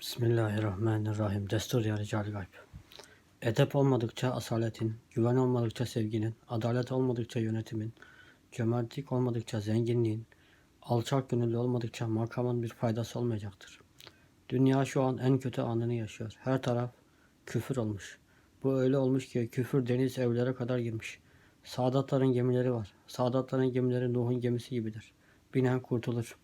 Bismillahirrahmanirrahim. Destur ya Rical Gayb. Edep olmadıkça asaletin, güven olmadıkça sevginin, adalet olmadıkça yönetimin, cömertlik olmadıkça zenginliğin, alçak gönüllü olmadıkça makamın bir faydası olmayacaktır. Dünya şu an en kötü anını yaşıyor. Her taraf küfür olmuş. Bu öyle olmuş ki küfür deniz evlere kadar girmiş. Sadatların gemileri var. Sadatların gemileri Nuh'un gemisi gibidir. Binen kurtulur.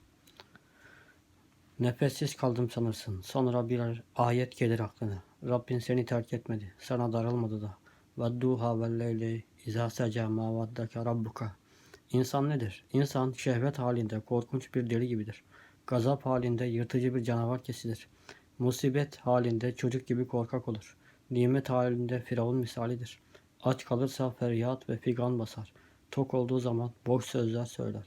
Nefessiz kaldım sanırsın. Sonra bir ayet gelir aklına. Rabbin seni terk etmedi. Sana darılmadı da. Vedduha vel leyli izâ seca mâ vaddeke rabbuka. İnsan nedir? İnsan şehvet halinde korkunç bir deli gibidir. Gazap halinde yırtıcı bir canavar kesilir. Musibet halinde çocuk gibi korkak olur. Nimet halinde firavun misalidir. Aç kalırsa feryat ve figan basar. Tok olduğu zaman boş sözler söyler.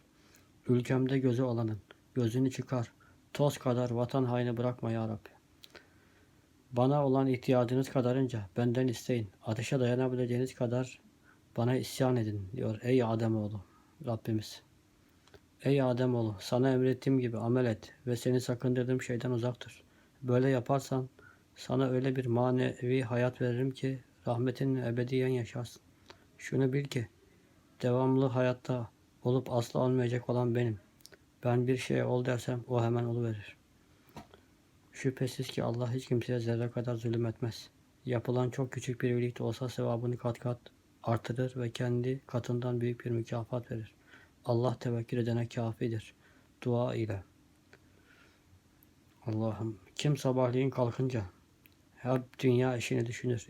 Ülkemde gözü olanın gözünü çıkar. Toz kadar vatan haini bırakma ya Rabbi. Bana olan ihtiyacınız kadarınca benden isteyin. Ateşe dayanabileceğiniz kadar bana isyan edin diyor ey Ademoğlu Rabbimiz. Ey Ademoğlu sana emrettiğim gibi amel et ve seni sakındırdığım şeyden uzak dur. Böyle yaparsan sana öyle bir manevi hayat veririm ki rahmetinle ebediyen yaşarsın. Şunu bil ki devamlı hayatta olup asla olmayacak olan benim. Ben bir şeye ol dersem o hemen oluverir. Şüphesiz ki Allah hiç kimseye zerre kadar zulüm etmez. Yapılan çok küçük bir iyilik de olsa sevabını kat kat artırır ve kendi katından büyük bir mükafat verir. Allah tevekkül edene kafidir. Dua ile. Allah'ım kim sabahleyin kalkınca hep dünya işini düşünür.